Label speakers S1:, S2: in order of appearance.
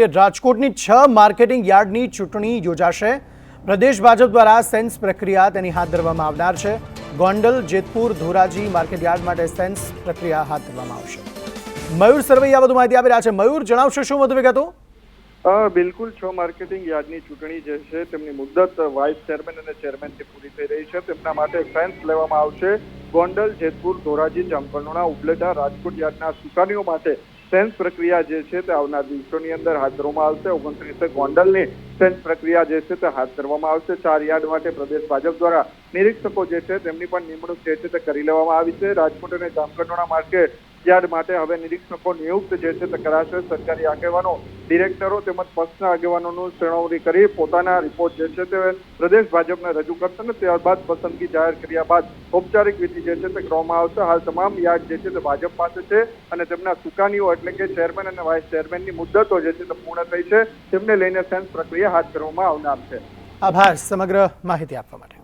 S1: રાજકોટની છ માર્કેટિંગ યાર્ડની ચૂંટણી યોજાશે. પ્રદેશ ભાજપ દ્વારા સેન્સ પ્રક્રિયા તેની હાથ ધરવામાં આવનાર છે. ગોંડલ, જેતપુર, ધોરાજી માર્કેટ યાર્ડ માટે સેન્સ પ્રક્રિયા હાથ ધરવામાં આવશે. મયુર સરવૈયા વધુ માહિતી આપી રહ્યા છે. મયુર, જણાવશો શું વધુ વિગતો?
S2: બિલકુલ છ માર્કેટિંગ યાર્ડની ચૂંટણી જે છે તેમની મુદ્દત વાઇસ ચેરમેન અને ચેરમેનથી પૂરી થઈ રહી છે. તેમના માટે ફેન્સ લેવામાં આવશે ગોંડલ, જેતપુર, ધોરાજી જામકંડોરણા ઉપલેટા, રાજકોટ યાર્ડના સુકાનીઓ માટે સેન્સ પ્રક્રિયા જે છે તે આવનાર દિવસોની અંદર હાથ ધરવામાં આવશે. ઓગણત્રીસે ગોંડલની સેન્સ પ્રક્રિયા જે છે તે હાથ ધરવામાં આવશે. ચાર યાર્ડ માટે પ્રદેશ ભાજપ દ્વારા નિરીક્ષકો જે છે તેમની પણ નિમણૂક જે છે તે કરી લેવામાં આવી છે. રાજકોટ અને જામકંડોરણા માર્કેટ યાર્ડ માટે હવે નિરીક્ષકો નિયુક્ત જે છે તે કરાશે. સરકારી આગેવાનો, ડિરેક્ટરો તેમજ પક્ષના આગેવાનોનું સુનાવણી કરી પોતાના રિપોર્ટ જે છે તે પ્રદેશ ભાજપને રજૂ કરશે અને ત્યારબાદ પસંદગી જાહેર કર્યા બાદ ઔપચારિક વિધિ જે છે તે કરવામાં આવશે. હાલ તમામ યાદ જે છે તે ભાજપ પાસે છે અને તેમના સુકાનીઓ એટલે કે ચેરમેન અને વાઇસ ચેરમેનની મુદ્દતો જે છે તે પૂર્ણ થઈ છે. તેમને લઈને સેન્સ પ્રક્રિયા હાથ ધરવામાં આવનાર છે.
S1: આભાર. સમગ્ર માહિતી આપવા માટે.